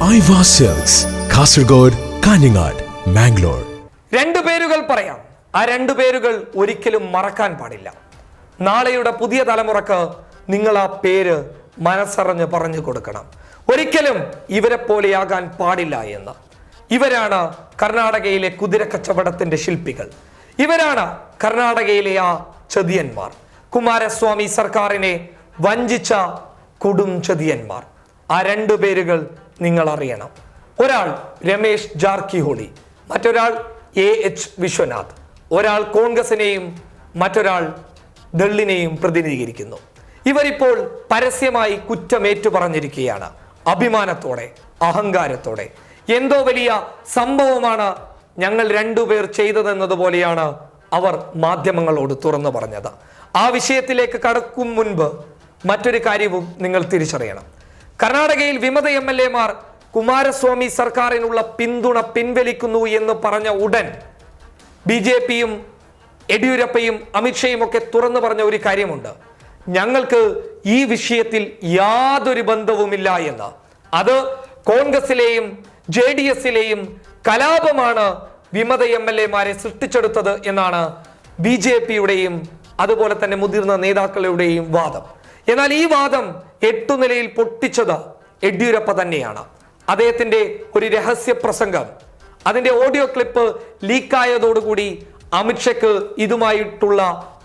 കാസർഗോഡ് കാഞ്ഞങ്ങാട് മാംഗ്ലൂർ രണ്ടു പേരുകൾ പറയാം. ആ രണ്ടു പേരുകൾ ഒരിക്കലും മറക്കാൻ പാടില്ല. നാളെയുടെ പുതിയ തലമുറയ്ക്ക് നിങ്ങൾ ആ പേര് മനസ്സറിഞ്ഞ് പറഞ്ഞു കൊടുക്കണം. ഒരിക്കലും ഇവരെ പോലെയാകാൻ പാടില്ല എന്ന്. ഇവരാണ് കർണാടകയിലെ കുതിരക്കച്ചവടത്തിന്റെ ശില്പികൾ. ഇവരാണ് കർണാടകയിലെ ആ ചതിയന്മാർ. കുമാരസ്വാമി സർക്കാരിനെ വഞ്ചിച്ച കൊടും ചതിയന്മാർ. ആ രണ്ട് പേരുകൾ നിങ്ങൾ അറിയണം ഒരാൾ രമേശ് ജാർക്കിഹോളി മറ്റൊരാൾ എ എച്ച് വിശ്വനാഥ്. ഒരാൾ കോൺഗ്രസിനെയും മറ്റൊരാൾ ദള്ളിനെയും പ്രതിനിധീകരിക്കുന്നു. ഇവരിപ്പോൾ പരസ്യമായി കുറ്റമേറ്റു പറഞ്ഞിരിക്കുകയാണ് അഭിമാനത്തോടെ അഹങ്കാരത്തോടെ. എന്തോ വലിയ സംഭവമാണ് ഞങ്ങൾ രണ്ടുപേർ ചെയ്തതെന്നതുപോലെയാണ് അവർ മാധ്യമങ്ങളോട് തുറന്നു പറഞ്ഞത്. ആ വിഷയത്തിലേക്ക് കടക്കും മുൻപ് മറ്റൊരു കാര്യവും നിങ്ങൾ തിരിച്ചറിയണം. കർണാടകയിൽ വിമത എം എൽ എമാർ കുമാരസ്വാമി സർക്കാരിനുള്ള പിന്തുണ പിൻവലിക്കുന്നു എന്ന് പറഞ്ഞ ഉടൻ ബി ജെ പിയും യെഡ്യൂരപ്പയും അമിത്ഷയും ഒക്കെ തുറന്നു പറഞ്ഞ ഒരു കാര്യമുണ്ട്. ഞങ്ങൾക്ക് ഈ വിഷയത്തിൽ യാതൊരു ബന്ധവുമില്ല എന്ന്. അത് കോൺഗ്രസിലെയും ജെ ഡി എസിലെയും കലാപമാണ് വിമത എം എൽ എമാരെ സൃഷ്ടിച്ചെടുത്തത് എന്നാണ് ബി ജെ പിയുടെയും അതുപോലെ തന്നെ മുതിർന്ന നേതാക്കളുടെയും വാദം. എന്നാൽ ഈ വാദം എട്ടു നിലയിൽ പൊട്ടിച്ചത് യെഡ്യൂരപ്പ തന്നെയാണ്. അദ്ദേഹത്തിന്റെ ഒരു രഹസ്യ പ്രസംഗം. അതിന്റെ ഓഡിയോ ക്ലിപ്പ് ലീക്കായതോടുകൂടി അമിത്ഷയ്ക്ക് ഇതുമായിട്ടുള്ള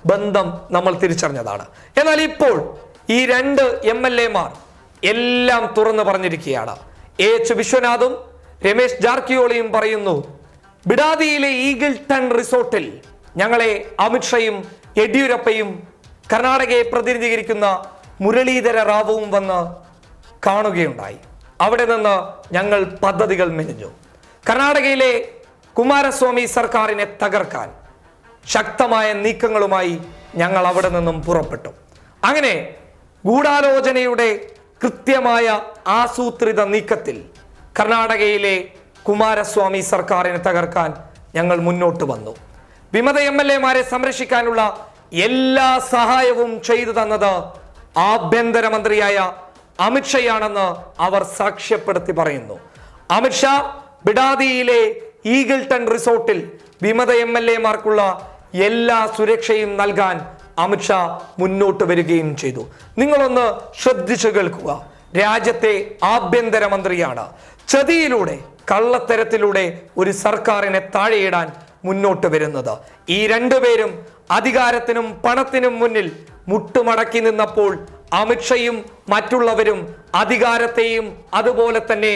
ബന്ധം നമ്മൾ തിരിച്ചറിഞ്ഞതാണ്. എന്നാൽ ഇപ്പോൾ ഈ രണ്ട് എം എൽ എമാർ എല്ലാം തുറന്നു പറഞ്ഞിരിക്കുകയാണ്. എ എച്ച് വിശ്വനാഥും രമേശ് ജാർക്കിയോളിയും പറയുന്നു ബിഡാദിയിലെ ഈഗിൾ ടൺ റിസോർട്ടിൽ ഞങ്ങളെ അമിത്ഷയും യെഡ്യൂരപ്പയും കർണാടകയെ പ്രതിനിധീകരിക്കുന്ന മുരളീധര റാവുവും വന്ന് കാണുകയുണ്ടായി. അവിടെ നിന്ന് ഞങ്ങൾ പദ്ധതികൾ മെനിഞ്ഞു. കർണാടകയിലെ കുമാരസ്വാമി സർക്കാരിനെ തകർക്കാൻ ശക്തമായ നീക്കങ്ങളുമായി ഞങ്ങൾ അവിടെ നിന്നും പുറപ്പെട്ടു. അങ്ങനെ ഗൂഢാലോചനയുടെ കൃത്യമായ ആസൂത്രിത നീക്കത്തിൽ കർണാടകയിലെ കുമാരസ്വാമി സർക്കാരിനെ തകർക്കാൻ ഞങ്ങൾ മുന്നോട്ട് വന്നു. വിമത എം എൽ എമാരെ സംരക്ഷിക്കാനുള്ള എല്ലാ സഹായവും ചെയ്തു തന്നത് ആഭ്യന്തരമന്ത്രിയായ അമിത്ഷയാണെന്ന് അവർ സാക്ഷ്യപ്പെടുത്തി പറയുന്നു. അമിത്ഷാ ബിഡാദിയിലെ ഈഗിൾട്ടൺ റിസോർട്ടിൽ വിമത എം എൽ എമാർക്കുള്ള എല്ലാ സുരക്ഷയും നൽകാൻ അമിത്ഷാ മുന്നോട്ട് വരികയും ചെയ്തു. നിങ്ങളൊന്ന് ശ്രദ്ധിച്ചു കേൾക്കുക. രാജ്യത്തെ ആഭ്യന്തരമന്ത്രിയാണ് ചതിയിലൂടെ കള്ളത്തരത്തിലൂടെ ഒരു സർക്കാരിനെ താഴെയിടാൻ മുന്നോട്ട് വരുന്നത്. ഈ രണ്ടുപേരും അധികാരത്തിനും പണത്തിനും മുന്നിൽ മുട്ടുമടക്കി നിന്നപ്പോൾ അമിത്ഷയും മറ്റുള്ളവരും അധികാരത്തെയും അതുപോലെ തന്നെ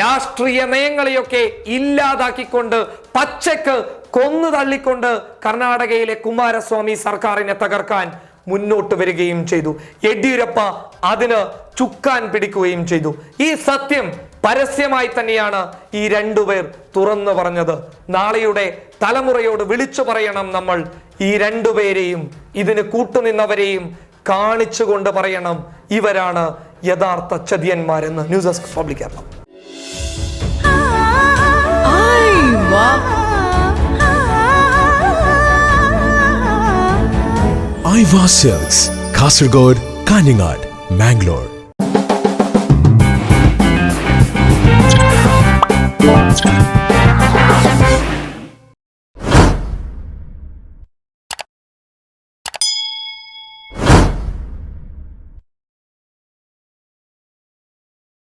രാഷ്ട്രീയ നയങ്ങളെയൊക്കെ ഇല്ലാതാക്കിക്കൊണ്ട് പച്ചക്ക് കൊന്നു തള്ളിക്കൊണ്ട് കർണാടകയിലെ കുമാരസ്വാമി സർക്കാരിനെ തകർക്കാൻ മുന്നോട്ട് വരികയും ചെയ്തു. യെഡ്യൂരപ്പ അതിന് ചുക്കാൻ പിടിക്കുകയും ചെയ്തു. ഈ സത്യം പരസ്യമായി തന്നെയാണ് ഈ രണ്ടുപേർ തുറന്നു പറഞ്ഞത്. നാളെയുടെ തലമുറയോട് വിളിച്ചു പറയണം നമ്മൾ. ഈ രണ്ടുപേരെയും ഇതിന് കൂട്ടുനിന്നവരെയും കാണിച്ചുകൊണ്ട് പറയണം. ഇവരാണ് യഥാർത്ഥ ചതിയന്മാരെന്ന് ന്യൂസ് ഡെസ്ക് പബ്ലിക് കേരളം. വാസ് സെൽസ് കാസർഗോഡ് കാഞ്ഞങ്ങാട് മാംഗ്ലൂർ.